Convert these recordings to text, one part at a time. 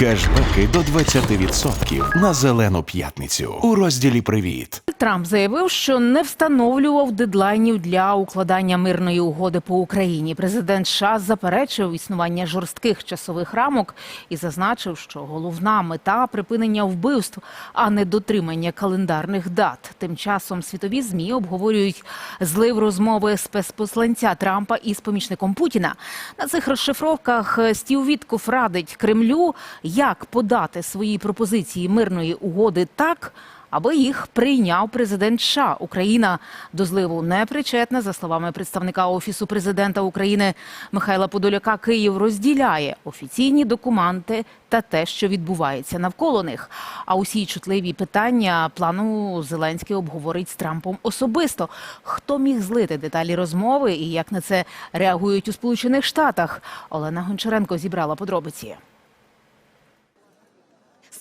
Кешбеки до 20% на зелену п'ятницю у розділі Привіт. Трамп заявив, що не встановлював дедлайнів для укладання мирної угоди по Україні. Президент США заперечив існування жорстких часових рамок і зазначив, що головна мета припинення вбивств, а не дотримання календарних дат. Тим часом світові змі обговорюють злив розмови спецпосланця Трампа із помічником Путіна. На цих розшифровках Стів Вітков радить Кремлю, як подати свої пропозиції мирної угоди так аби їх прийняв президент США. Україна до зливу не причетна. За словами представника офісу президента України Михайла Подоляка, Київ розділяє офіційні документи та те, що відбувається навколо них. А усі чутливі питання плану Зеленський обговорить з Трампом особисто. Хто міг злити деталі розмови і як на це реагують у Сполучених Штатах? Олена Гончаренко зібрала подробиці.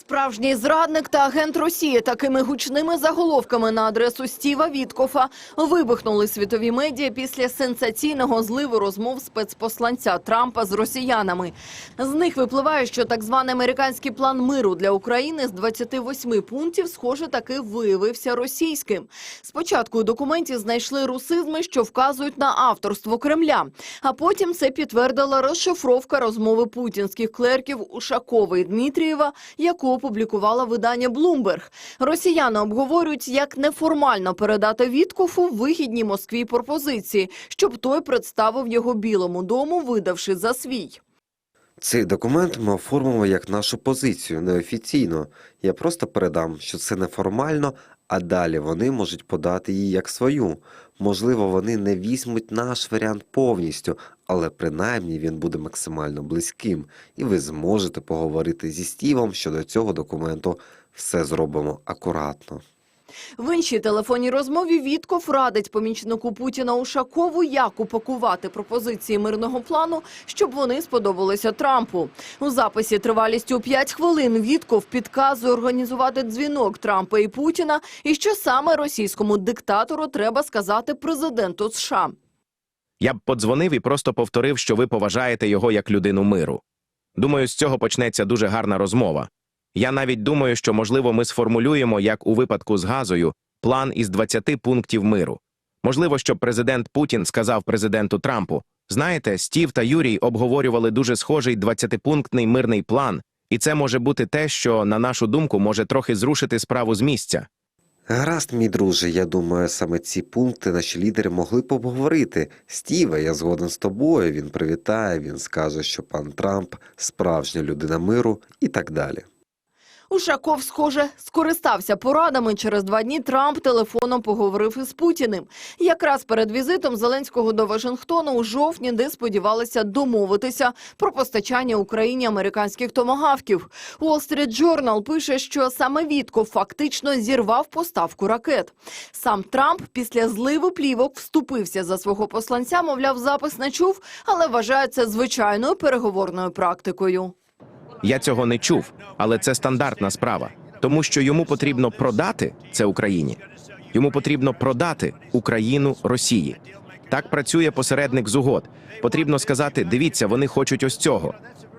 Справжній зрадник та агент Росії такими гучними заголовками на адресу Стіва Віткофа вибухнули світові медіа після сенсаційного зливу розмов спецпосланця Трампа з росіянами. З них випливає, що так званий американський план миру для України з 28 пунктів, схоже, таки виявився російським. Спочатку у документі знайшли русизми, що вказують на авторство Кремля. А потім це підтвердила розшифровка розмови путінських клерків Ушакова і Дмитрієва, яку опублікувала видання Bloomberg. Росіяни обговорюють, як неформально передати Віткофу вигідні Москві пропозиції, щоб той представив його Білому дому, видавши за свій. Цей документ ми оформимо як нашу позицію неофіційно. Я просто передам, що це неформально, а далі вони можуть подати її як свою. Можливо, вони не візьмуть наш варіант повністю, але принаймні він буде максимально близьким, і ви зможете поговорити зі Стівом щодо цього документу. Все зробимо акуратно. В іншій телефонній розмові Вітков радить помічнику Путіна Ушакову, як упакувати пропозиції мирного плану, щоб вони сподобалися Трампу. У записі тривалістю 5 хвилин Вітков підказує організувати дзвінок Трампа і Путіна, і що саме російському диктатору треба сказати президенту США. Я б подзвонив і просто повторив, що ви поважаєте його як людину миру. Думаю, з цього почнеться дуже гарна розмова. Я навіть думаю, що, можливо, ми сформулюємо, як у випадку з газою, план із 20 пунктів миру. Можливо, щоб президент Путін сказав президенту Трампу: знаєте, Стів та Юрій обговорювали дуже схожий 20-пунктний мирний план, і це може бути те, що, на нашу думку, може трохи зрушити справу з місця. Гаразд, мій друже, я думаю, саме ці пункти наші лідери могли б обговорити. Стіве, я згоден з тобою. Він привітає, він скаже, що пан Трамп справжня людина миру і так далі. Ушаков, схоже, скористався порадами. Через два дні Трамп телефоном поговорив із Путіним. Якраз перед візитом Зеленського до Вашингтону у жовтні, де сподівалися домовитися про постачання Україні американських томагавків. Wall Street Journal пише, що саме Вітков фактично зірвав поставку ракет. Сам Трамп після зливу плівок вступився за свого посланця. Мовляв, запис не чув, але вважає це звичайною переговорною практикою. Я цього не чув, але це стандартна справа, тому що йому потрібно продати це Україні. Йому потрібно продати Україну Росії. Так працює посередник з угод. Потрібно сказати: дивіться, вони хочуть ось цього.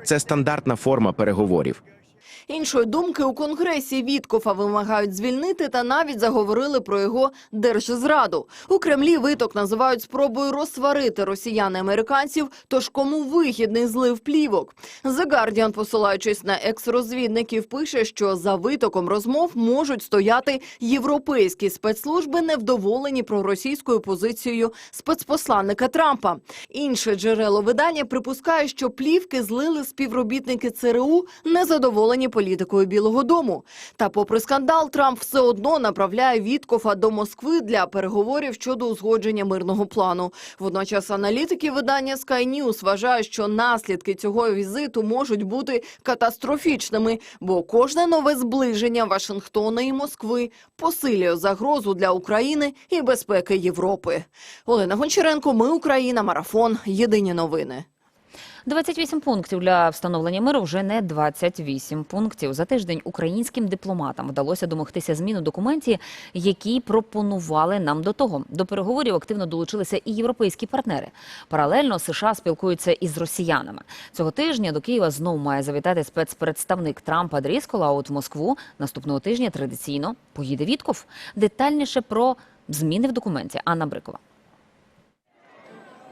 Це стандартна форма переговорів. Іншої думки у конгресі Віткофа вимагають звільнити та навіть заговорили про його держзраду. У Кремлі виток називають спробою розсварити росіян і американців. Тож кому вигідний злив плівок? The Guardian, посилаючись на екс-розвідників, пише, що за витоком розмов можуть стояти європейські спецслужби, невдоволені проросійською позицією спецпосланника Трампа. Інше джерело видання припускає, що плівки злили співробітники ЦРУ, незадоволені політикою Білого Дому. Та, попри скандал, Трамп все одно направляє Віткофа до Москви для переговорів щодо узгодження мирного плану. Водночас аналітики видання Sky News вважають, що наслідки цього візиту можуть бути катастрофічними, бо кожне нове зближення Вашингтона і Москви посилює загрозу для України і безпеки Європи. Олена Гончаренко, ми Україна, марафон. Єдині новини. 28 пунктів для встановлення миру вже не 28 пунктів. За тиждень українським дипломатам вдалося домогтися змін у документі, які пропонували нам до того. До переговорів активно долучилися і європейські партнери. Паралельно США спілкуються із росіянами. Цього тижня до Києва знову має завітати спецпредставник Трампа Дріскола. А от в Москву наступного тижня традиційно поїде Вітков. Детальніше про зміни в документі Анна Брикова.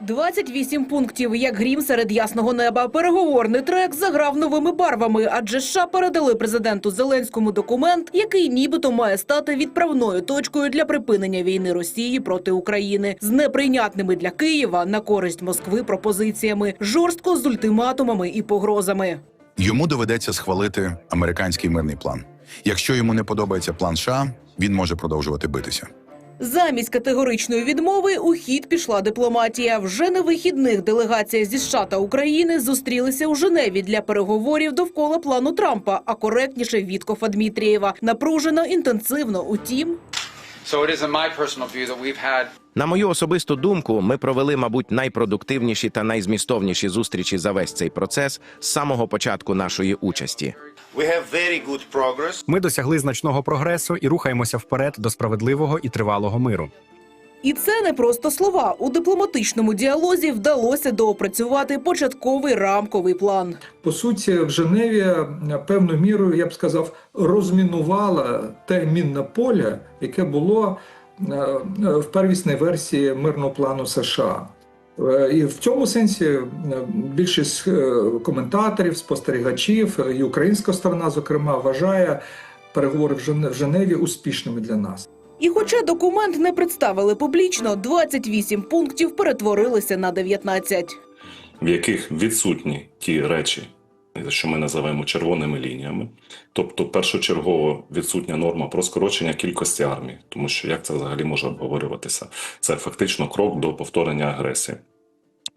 28 пунктів, як грім серед ясного неба. Переговорний трек заграв новими барвами, адже США передали президенту Зеленському документ, який нібито має стати відправною точкою для припинення війни Росії проти України з неприйнятними для Києва на користь Москви пропозиціями, жорстко з ультиматумами і погрозами. Йому доведеться схвалити американський мирний план. Якщо йому не подобається план США, він може продовжувати битися. Замість категоричної відмови у хід пішла дипломатія. Вже на вихідних делегація зі США та України зустрілися у Женеві для переговорів довкола плану Трампа, а коректніше Віткофа Дмитрієва. Напружено, інтенсивно. Утім, На мою особисту думку, ми провели, мабуть, найпродуктивніші та найзмістовніші зустрічі за весь цей процес з самого початку нашої участі. We have very good progress. Ми досягли значного прогресу і рухаємося вперед до справедливого і тривалого миру. і це не просто слова. У дипломатичному діалозі вдалося доопрацювати початковий рамковий план. по суті, в Женеві певною мірою, я б сказав, розмінувала те мінне поле, яке було е, е, в первісній версії мирного плану США. Е, І в цьому сенсі е, більшість е, коментаторів, спостерігачів і українська сторона, зокрема, вважає переговори в Женеві успішними для нас. І хоча документ не представили публічно, 28 пунктів перетворилися на 19. в яких відсутні ті речі, що ми називаємо червоними лініями. Тобто, першочергово відсутня норма про скорочення кількості армії, тому що як це взагалі може обговорюватися? Це фактично крок до повторення агресії.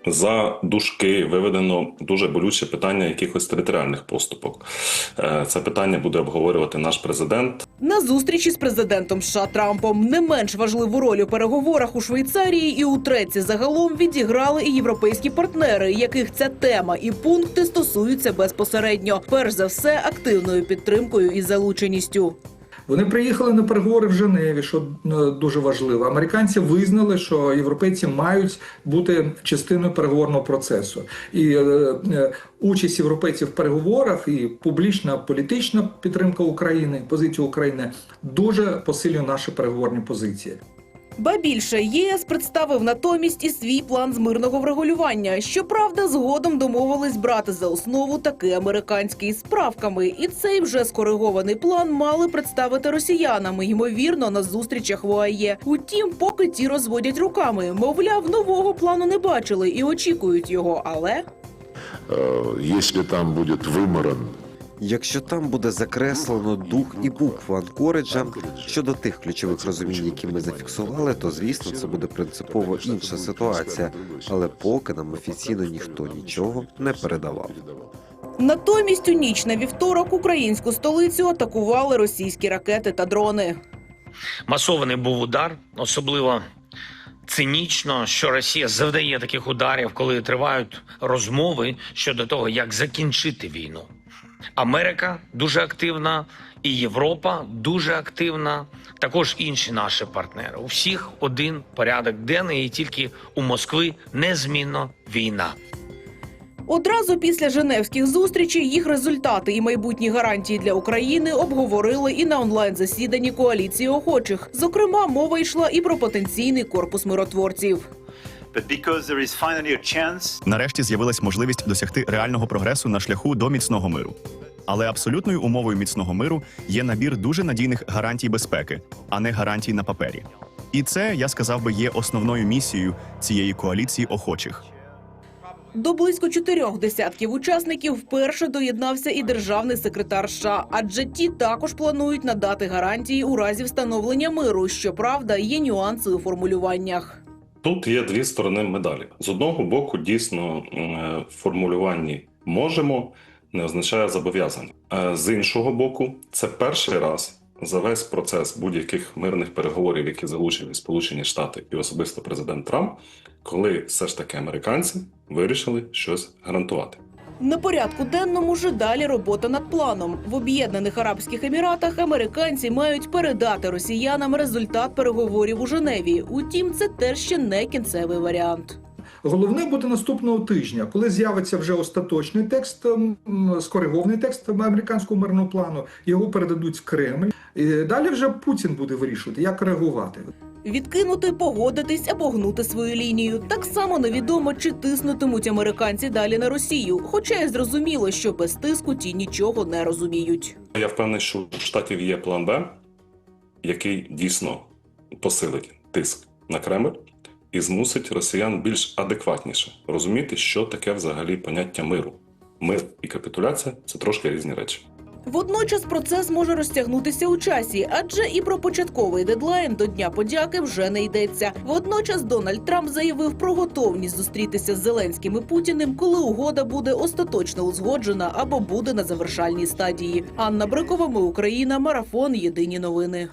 За дужки виведено дуже болюче питання якихось територіальних поступок. Е, Це питання буде обговорювати наш президент. На зустрічі з президентом США Трампом не менш важливу роль у переговорах у Швейцарії і у Треці загалом відіграли і європейські партнери, яких ця тема і пункти стосуються безпосередньо. Перш за все, активною підтримкою і залученістю. Вони приїхали на переговори в Женеві, що е, дуже важливо. Американці визнали, що європейці мають бути частиною переговорного процесу. І е, е, участь європейців в переговорах і публічна політична підтримка України, позиція України дуже посилює наші переговорні позиції. Ба більше ЄС представив натомість і свій план з мирного врегулювання. Щоправда, згодом домовились брати за основу такий американський з правками, і цей вже скоригований план мали представити росіянам, ймовірно, на зустрічах в ОАЄ. Утім, поки ті розводять руками, мовляв, нового плану не бачили і очікують його. Але Если там будет выморан Якщо там буде закреслено дух і букву Анкориджа щодо тих ключових розумінь, які ми зафіксували, то звісно це буде принципово інша ситуація. Але поки нам офіційно ніхто нічого не передавав. натомість у ніч на вівторок українську столицю атакували російські ракети та дрони. масований був удар, особливо цинічно, що Росія завдає таких ударів, коли тривають розмови щодо того, як закінчити війну. Америка дуже активна, і Європа дуже активна. Також інші наші партнери. У всіх один порядок денний, і тільки у Москви незмінно війна. Одразу після Женевських зустрічей їх результати і майбутні гарантії для України обговорили і на онлайн-засіданні коаліції охочих. Зокрема, мова йшла і про потенційний корпус миротворців. Нарешті з'явилась можливість досягти реального прогресу на шляху до міцного миру. Але абсолютною умовою міцного миру є набір дуже надійних гарантій безпеки, а не гарантій на папері. І це, я сказав би, є основною місією цієї коаліції охочих. До близько чотирьох десятків учасників вперше доєднався і державний секретар США, адже ті також планують надати гарантії у разі встановлення миру. Щоправда, є нюанси у формулюваннях. Тут є дві сторони медалі. З одного боку, дійсно, е, в формулюванні можемо не означає зобов'язання. Е, З іншого боку, це перший раз за весь процес будь-яких мирних переговорів, які залучили Сполучені Штати і особисто президент Трамп, коли все ж таки американці вирішили щось гарантувати. На порядку денному ж далі робота над планом. В Об'єднаних Арабських Еміратах американці мають передати росіянам результат переговорів у Женеві. Утім, це теж ще не кінцевий варіант. Головне буде наступного тижня, коли з'явиться вже остаточний текст, м, скоригований текст американського мирного плану. Його передадуть в Кремль. І далі вже Путін буде вирішувати, як реагувати. Відкинути, погодитись або гнути свою лінію. Так само невідомо, чи тиснутимуть американці далі на Росію. Хоча й зрозуміло, що без тиску ті нічого не розуміють. Я впевнений, що у штатів є план Б, який дійсно посилить тиск на Кремль і змусить росіян більш адекватніше розуміти, що таке взагалі поняття миру. Мир і капітуляція це трошки різні речі. Водночас процес може розтягнутися у часі, адже і про початковий дедлайн до Дня подяки вже не йдеться. Водночас Дональд Трамп заявив про готовність зустрітися з Зеленським і Путіним, коли угода буде остаточно узгоджена або буде на завершальній стадії. Анна Брикова, ми Україна, марафон. Єдині новини.